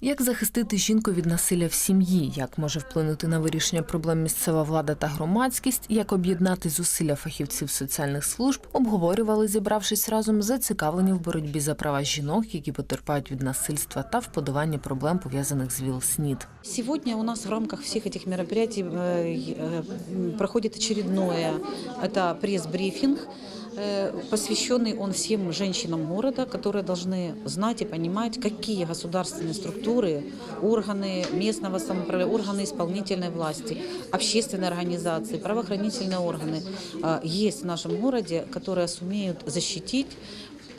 Як захистити жінку від насилля в сім'ї? Як може вплинути на вирішення проблем місцева влада та громадськість? Як об'єднати зусилля фахівців соціальних служб? Обговорювали, зібравшись разом, зацікавлені в боротьбі за права жінок, які потерпають від насильства та в подоланні проблем пов'язаних з ВІЛ-СНІД. Сегодня у нас в рамках всех этих мероприятий э, э, м, проходит очередное, это пресс-брифинг, э, Посвященный он всем женщинам города, которые должны знать и понимать, какие государственные структуры, органы местного самоуправления, органы исполнительной власти, общественные организации, правоохранительные органы э, есть в нашем городе, которые сумеют защитить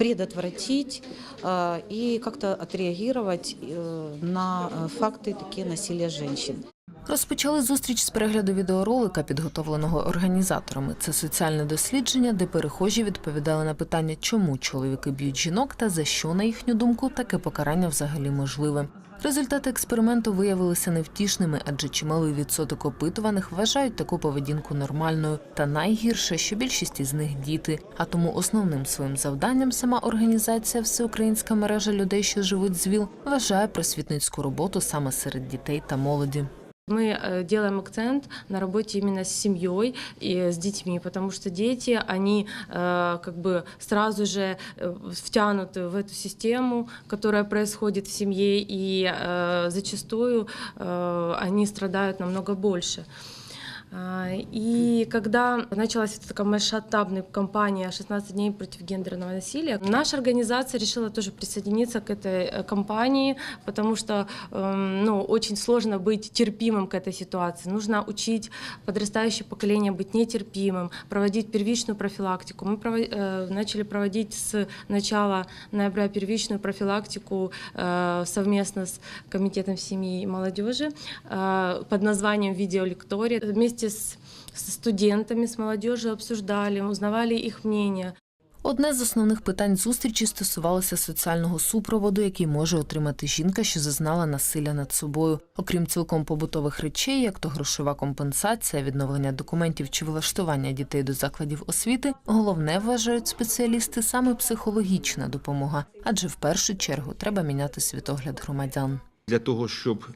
предотвратить э, и как-то отреагировать э, на э, факты такие насилия женщин. Розпочали зустріч з перегляду відеоролика, підготовленого організаторами. Це соціальне дослідження, де перехожі відповідали на питання, чому чоловіки б'ють жінок та за що, на їхню думку, таке покарання взагалі можливе. Результати експерименту виявилися невтішними, адже чималий відсоток опитуваних вважають таку поведінку нормальною. Та найгірше, що більшість із них діти. А тому основним своїм завданням сама організація Всеукраїнська мережа людей, що живуть з ВІЛ, вважає просвітницьку роботу саме серед дітей та молоді. Мы э, делаем акцент на работе именно с семьей и с детьми, потому что дети, они э, как бы сразу же э, втянуты в эту систему, которая происходит в семье, и э, зачастую э, они страдают намного больше. А, И когда началась вот такая масштабная кампания «16 дней против гендерного насилия», наша организация решила тоже присоединиться к этой э, кампании, потому что эм, ну, очень сложно быть терпимым к этой ситуации. Нужно учить подрастающее поколение быть нетерпимым, проводить первичную профилактику. Мы прово- э, начали проводить с начала ноября первичную профилактику э, совместно с Комитетом семьи и молодежи под названием «Видеолектория». Вместе с, со студентами, с молодежью обсуждали, узнавали их мнение. Одне з основних питань зустрічі стосувалося соціального супроводу, який може отримати жінка, що зазнала насилля над собою. Окрім цілком побутових речей, як то грошова компенсація, відновлення документів чи влаштування дітей до закладів освіти, головне вважають спеціалісти саме психологічна допомога, адже в першу чергу треба міняти світогляд громадян. Для того, щоб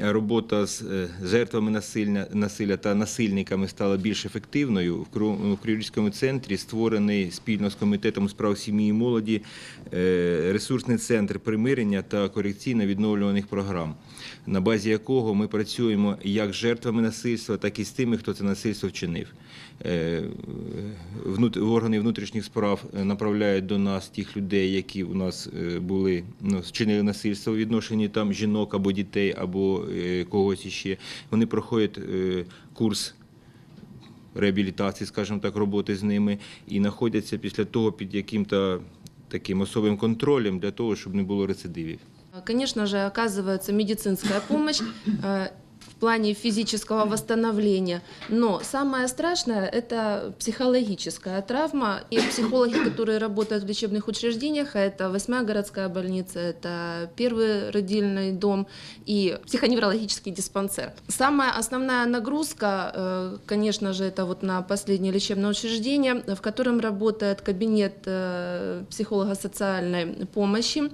робота з е, жертвами насилля, насилля та насильниками стала більш ефективною, в Криворізькому центрі створений спільно з комітетом справ сім'ї і молоді е, ресурсний центр примирення та корекційно-відновлюваних програм, на базі якого ми працюємо як з жертвами насильства, так і з тими, хто це насильство вчинив. Е, Органи внутрішніх справ е, направляють до нас тих людей, які у нас е, були ну, вчинили насильство у відношенні там жінок або дітей, або когось іще. Вони проходять курс реабілітації, скажімо так, роботи з ними, і знаходяться після того під яким-то таким особим контролем для того, щоб не було рецидивів. Конечно же, оказывается медицинская помощь э, в плане физического восстановления. Но самое страшное – это психологическая травма. И психологи, которые работают в лечебных учреждениях, а это восьмая городская больница, это первый родильный дом и психоневрологический диспансер. Самая основная нагрузка, э, конечно же, это вот на последнее лечебное учреждение, в котором работает кабинет э, психолого-социальной помощи,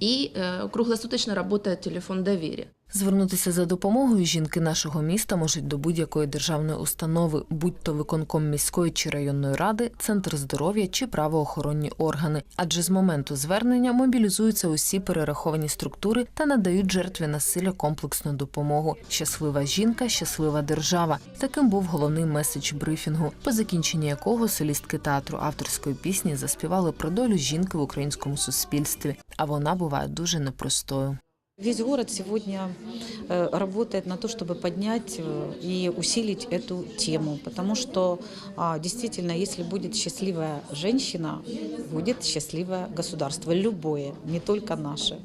и э, круглосуточно работает телефон доверия. Звернутися за допомогою жінки нашого міста можуть до будь-якої державної установи, будь то виконком міської чи районної ради, центр здоров'я чи правоохоронні органи. Адже з моменту звернення мобілізуються усі перераховані структури та надають жертві насилля комплексну допомогу. Щаслива жінка, щаслива держава. Таким був головний меседж брифінгу, по закінченні якого солістки театру авторської пісні заспівали про долю жінки в українському суспільстві А вона буває дуже непростою. Весь город сегодня э, работает на то, чтобы поднять э, и усилить эту тему, потому что а, действительно, если будет счастливая женщина, будет счастливое государство, любое, не только наше.